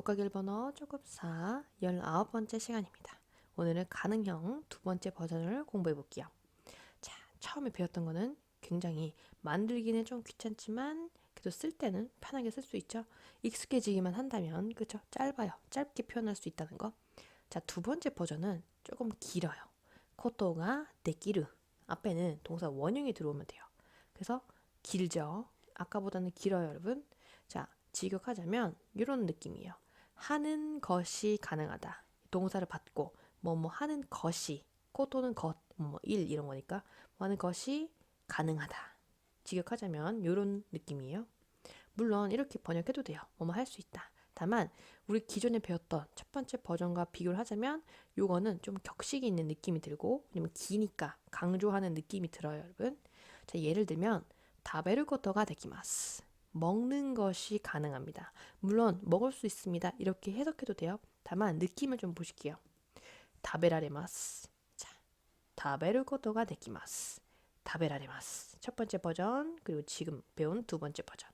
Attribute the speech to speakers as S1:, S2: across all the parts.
S1: 1번어 조금 4 19번째 시간입니다. 오늘은 가능형 두 번째 버전을 공부해 볼게요. 자, 처음에 배웠던 거는 굉장히 만들기는 좀 귀찮지만 그래도 쓸 때는 편하게 쓸 수 있죠. 익숙해지기만 한다면 그죠? 짧아요. 짧게 표현할 수 있다는 거. 자, 두 번째 버전은 조금 길어요. 코토가 데끼르 앞에는 동사 원형이 들어오면 돼요. 그래서 길죠. 아까보다는 길어요, 여러분. 자, 직역하자면 이런 느낌이에요. 하는 것이 가능하다. 동사를 받고 뭐 뭐 하는 것이 코토는 것, 뭐일 이런 거니까 뭐 하는 것이 가능하다. 직역하자면 이런 느낌이에요. 물론 이렇게 번역해도 돼요. 뭐뭐 할 수 있다. 다만 우리 기존에 배웠던 첫 번째 버전과 비교를 하자면 요거는 좀 격식이 있는 느낌이 들고 왜냐면 기니까 강조하는 느낌이 들어요, 여러분. 자, 예를 들면 다베르 코토가 되기마스. 먹는 것이 가능합니다. 물론 먹을 수 있습니다. 이렇게 해석해도 돼요. 다만 느낌을 좀 보실게요. 다베라레마스. 자, 다베르 코토가 되기마스. 다베라레마스. 첫 번째 버전 그리고 지금 배운 두 번째 버전.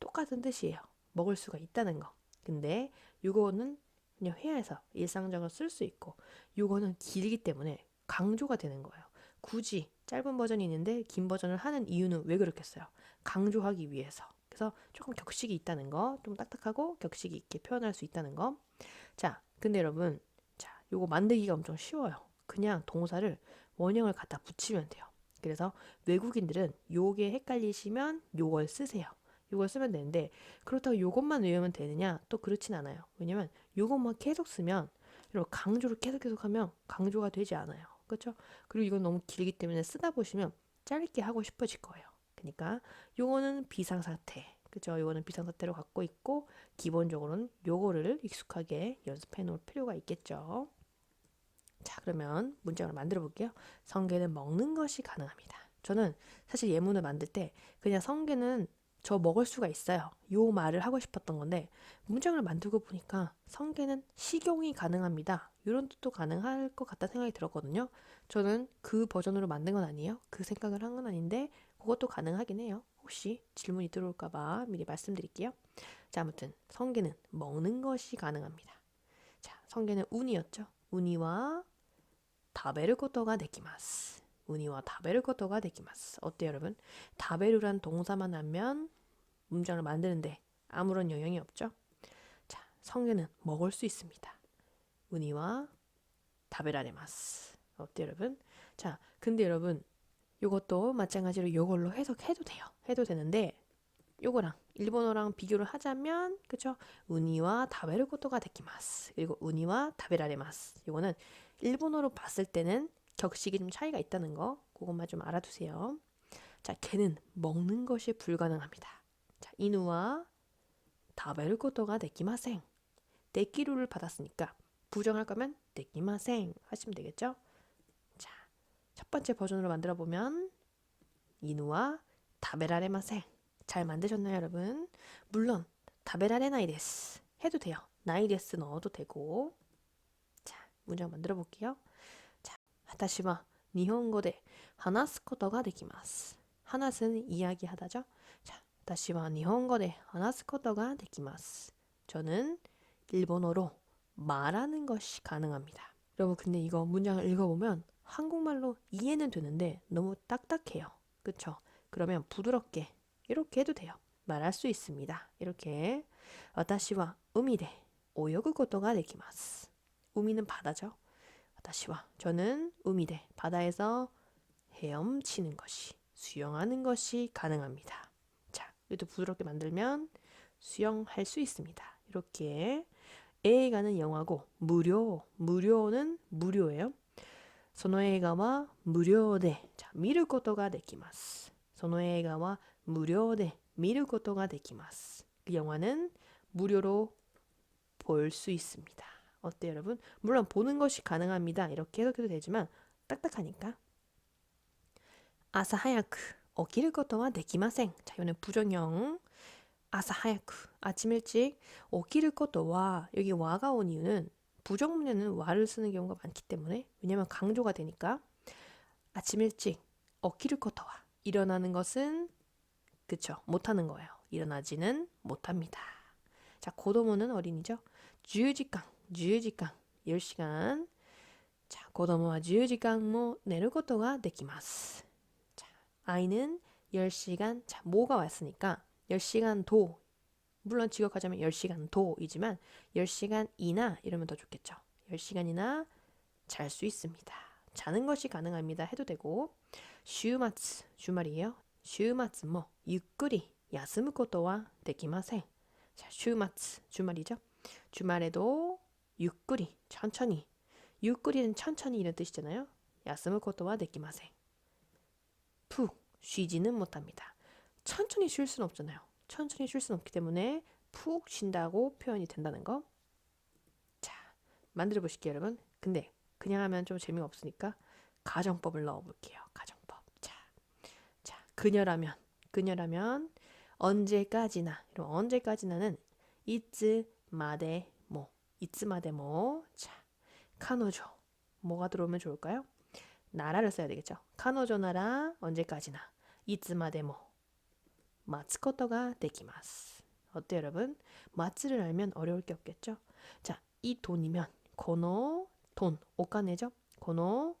S1: 똑같은 뜻이에요. 먹을 수가 있다는 거. 근데 요거는 그냥 회화에서 일상적으로 쓸 수 있고 요거는 길기 때문에 강조가 되는 거예요. 굳이 짧은 버전이 있는데 긴 버전을 하는 이유는 왜 그렇겠어요? 강조하기 위해서. 그래서 조금 격식이 있다는 거, 좀 딱딱하고 격식이 있게 표현할 수 있다는 거. 자, 근데 여러분, 자, 요거 만들기가 엄청 쉬워요. 그냥 동사를 원형을 갖다 붙이면 돼요. 그래서 외국인들은 요게 헷갈리시면 요걸 쓰세요. 요걸 쓰면 되는데 그렇다고 요것만 외우면 되느냐? 또 그렇진 않아요. 왜냐면 요것만 계속 쓰면 이렇게 강조를 계속 계속 하면 강조가 되지 않아요. 그렇죠? 그리고 이건 너무 길기 때문에 쓰다 보시면 짧게 하고 싶어질 거예요. 그러니까 요거는 비상사태. 그죠? 요거는 비상사태로 갖고 있고 기본적으로는 요거를 익숙하게 연습해 놓을 필요가 있겠죠. 자, 그러면 문장을 만들어 볼게요. 성게는 먹는 것이 가능합니다. 저는 사실 예문을 만들 때 그냥 성게는 저 먹을 수가 있어요. 요 말을 하고 싶었던 건데 문장을 만들고 보니까 성게는 식용이 가능합니다. 이런 뜻도 가능할 것 같다 생각이 들었거든요. 저는 그 버전으로 만든 건 아니에요. 그 생각을 한 건 아닌데 그것도 가능하긴 해요. 혹시 질문이 들어올까봐 미리 말씀드릴게요. 자, 아무튼 성게는 먹는 것이 가능합니다. 자, 성게는 운이었죠. 운이와 다베르 코토가 데키마스. 운이와 다베르 코토가 데키마스. 어때요, 여러분? 다베르란 동사만 하면 문장을 만드는데 아무런 영향이 없죠. 자, 성게는 먹을 수 있습니다. 운이와 다베라레마스. 어때요, 여러분? 자, 근데 여러분, 요것도 마찬가지로 요걸로 해석해도 돼요. 해도 되는데 요거랑 일본어랑 비교를 하자면 그쵸? 우니와 다베르 코토가 데키마스. 그리고 우니와 다베라레마스. 요거는 일본어로 봤을 때는 격식이 좀 차이가 있다는 거 그것만 좀 알아두세요. 자, 걔는 먹는 것이 불가능합니다. 자, 이누와 다베르 코토가 데키마생. 데키루를 받았으니까 부정할 거면 데키마생 하시면 되겠죠? 자, 첫 번째 버전으로 만들어 보면 이누와 다베라레마생. 잘 만드셨나요, 여러분? 물론 다베라레 나이데스 해도 돼요. 나이데스 넣어도 되고. 자, 문장 만들어 볼게요. 자, 하타시와 니혼고데 하나스 코토가 데키마스. 하나스는 이야기하다죠. 자, 다시와 니혼고데 하나스 코토가 데키마스. 저는 일본어로 말하는 것이 가능합니다. 여러분 근데 이거 문장을 읽어보면 한국말로 이해는 되는데 너무 딱딱해요. 그쵸? 그러면 부드럽게 이렇게 해도 돼요. 말할 수 있습니다. 이렇게 우미데 오요구 코토가 데키마스. 우미는 바다죠. 와타시와 저는 우미데 바다에서 헤엄치는 것이 수영하는 것이 가능합니다. 자, 이것도 부드럽게 만들면 수영할 수 있습니다. 이렇게映画는 영화고 무료 무료는 무료예요. その映画は無料で 자, 見ることができます.その映画は無料で見ることができます. 그 영화는 무료로 볼 수 있습니다. 어때요, 여러분? 물론 보는 것이 가능합니다. 이렇게 해석해도 되지만 딱딱하니까. 아사 하야크 起きることはできません. 자, 이거는 부정형. 아사 하야크 아침 일찍 起きることは 여기 와가 온 이유는 부정문에는 와를 쓰는 경우가 많기 때문에 왜냐면 강조가 되니까 아침 일찍 어키르코터와 일어나는 것은 그쵸 못하는 거예요. 일어나지는 못합니다. 자 고도모는 어린이죠. 주유지강 주유지강 10시간 자 고도모와 주유지강모 뭐 내르코터가 되기마스 자 아이는 10시간 자 모가 왔으니까 10시간 도 물론 직역하자면 10시간 도이지만 10시간 이나 이러면 더 좋겠죠. 10시간이나 잘 수 있습니다. 자는 것이 가능합니다. 해도 되고 슈마츠 주말이에요. 슈마츠 뭐 육구리 야스무 코토와 데키마세. 자, 슈마츠 주말이죠. 주말에도 육구리 천천히 육구리는 천천히 이런 뜻이잖아요. 야스무 코토와 데키마세. 푹 쉬지는 못합니다. 천천히 쉴 수는 없잖아요. 천천히 쉴 수는 없기 때문에 푹 쉰다고 표현이 된다는 거. 자, 만들어 보실게요, 여러분. 근데 그냥 하면 좀 재미가 없으니까 가정법을 넣어 볼게요. 가정법. 자. 자, 그녀라면 그녀라면 언제까지나 이런 언제까지나는 이츠 마데 뭐 이츠 마데 뭐 자, 카노조 뭐가 들어오면 좋을까요? 나라를 써야 되겠죠. 카노조 나라 언제까지나 이츠 마데 뭐 마츠코토가 되기마스. 어때요, 여러분? 마츠를 알면 어려울 게 없겠죠? 자, 이 돈이면 고노 돈, 오카네죠? 고노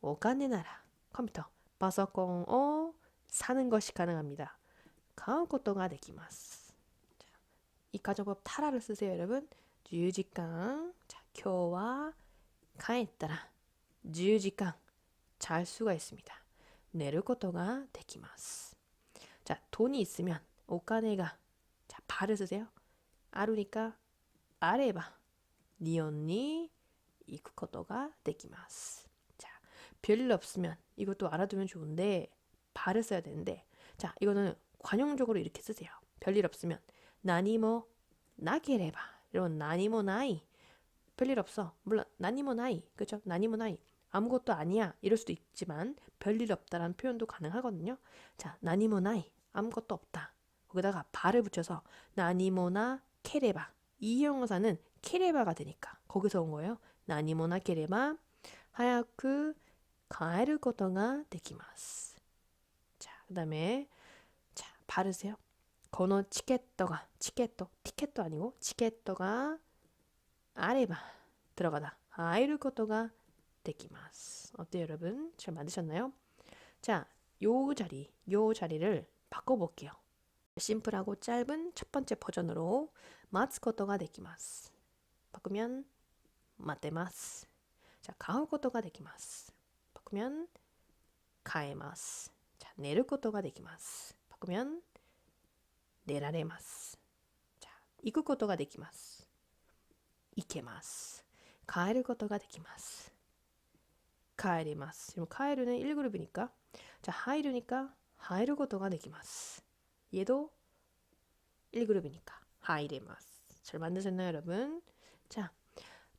S1: 오카네 나라 컴퓨터, 파소콘 を 사는 것이 가능합니다. 가운 것도가 되기마스. 자, 이 가정법 타라를 쓰세요, 여러분. 10時間 자, 今日は帰ったら10時間잘 수가 있습니다. 寝ることができます. 자, 돈이 있으면 오카네가 자, 발을 쓰세요. 아루니까 아레바 니온니 이쿠 것도가 되기마스. 자, 별일 없으면 이것도 알아두면 좋은데 발을 써야 되는데 자, 이거는 관용적으로 이렇게 쓰세요. 별일 없으면 나니모 나게레바 이런 나니모 나이 별일 없어. 물론 나니모 나이 그죠? 나니모 나이 아무것도 아니야 이럴 수도 있지만 별일 없다라는 표현도 가능하거든요. 자, 나니모 나이 아무것도 없다. 거기다가 발을 붙여서 나니모나 케레바 이 형용사는 케레바가 되니까 거기서 온 거예요. 나니모나 케레바 하야쿠 가에르 것도가 되기마스. 자, 그다음에 자, 바르세요. 거노 치켓도가 치켓도 티켓도 아니고 치켓도가 아레바 들어가다 아이를 것도가 되기마스. 어때요, 여러분? 잘 만드셨나요? 자, 요 자리, 요 자리를 바꿔볼게요. 심플하고 짧은 첫 번째 버전으로 마츠 것도가 되기마스. 바꾸면 마테마스. 자, 것도가 되기마스. 바꾸면 가에마스. 자, 것도가 되기마스. 바꾸면 내라레마스. 자, 이쿠 것도가 되기마스. 이케마스. 가에를 것도가 되기마스. 가에리마스. 그럼 가에르는 1그룹이니까 자, 하이르니까 하이르 것도가 되기마스. 얘도 1그룹이니까 하이레마스. 잘 만드셨나요, 여러분? 자,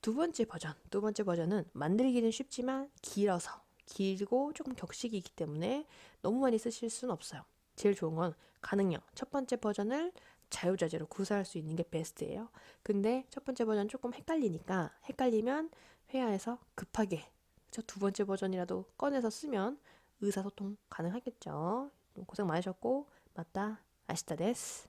S1: 두 번째 버전. 두 번째 버전은 만들기는 쉽지만 길어서 길고 조금 격식이 있기 때문에 너무 많이 쓰실 수는 없어요. 제일 좋은 건 가능형. 첫 번째 버전을 자유자재로 구사할 수 있는 게 베스트예요. 근데 첫 번째 버전 조금 헷갈리니까 헷갈리면 회화에서 급하게 저 두 번째 버전이라도 꺼내서 쓰면 의사소통 가능하겠죠. 고생 많으셨고 맞다 아시다 데스.